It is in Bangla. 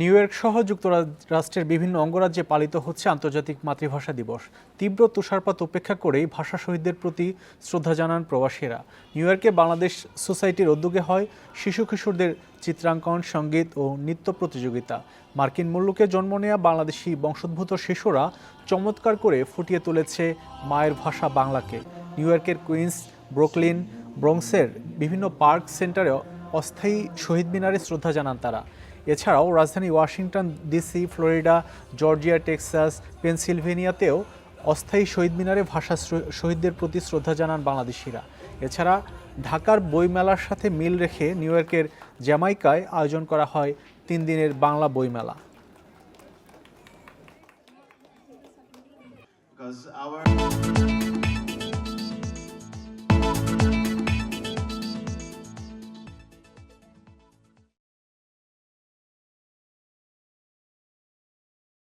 নিউ ইয়র্ক সহ যুক্তরাষ্ট্রের বিভিন্ন অঙ্গরাজ্যে পালিত হচ্ছে আন্তর্জাতিক মাতৃভাষা দিবস। তীব্র তুষারপাত উপেক্ষা করেই ভাষা শহীদদের প্রতি শ্রদ্ধা জানান প্রবাসীরা। নিউ ইয়র্কে বাংলাদেশ সোসাইটির উদ্যোগে হয় শিশু কিশোরদের চিত্রাঙ্কন, সংগীত ও নৃত্য প্রতিযোগিতা। মার্কিন মুল্লুকে জন্ম নেওয়া বাংলাদেশি বংশোদ্ভূত শিশুরা চমৎকার করে ফুটিয়ে তুলেছে মায়ের ভাষা বাংলাকে। নিউ ইয়র্কের কুইন্স ব্রুকলিন ব্রঙ্কসের বিভিন্ন পার্ক সেন্টারে অস্থায়ী শহীদ মিনারে শ্রদ্ধা জানান তারা। এছাড়াও রাজধানী Washington, DC, Florida, Georgia, Texas, পেনসিলভেনিয়াতেও অস্থায়ী শহীদ মিনারে ভাষা শহীদদের প্রতি শ্রদ্ধা জানান বাংলাদেশিরা। এছাড়া ঢাকার বইমেলার সাথে মিল রেখে নিউ ইয়র্কের জ্যামাইকায় আয়োজন করা হয় তিন দিনের বাংলা বইমেলা। Because our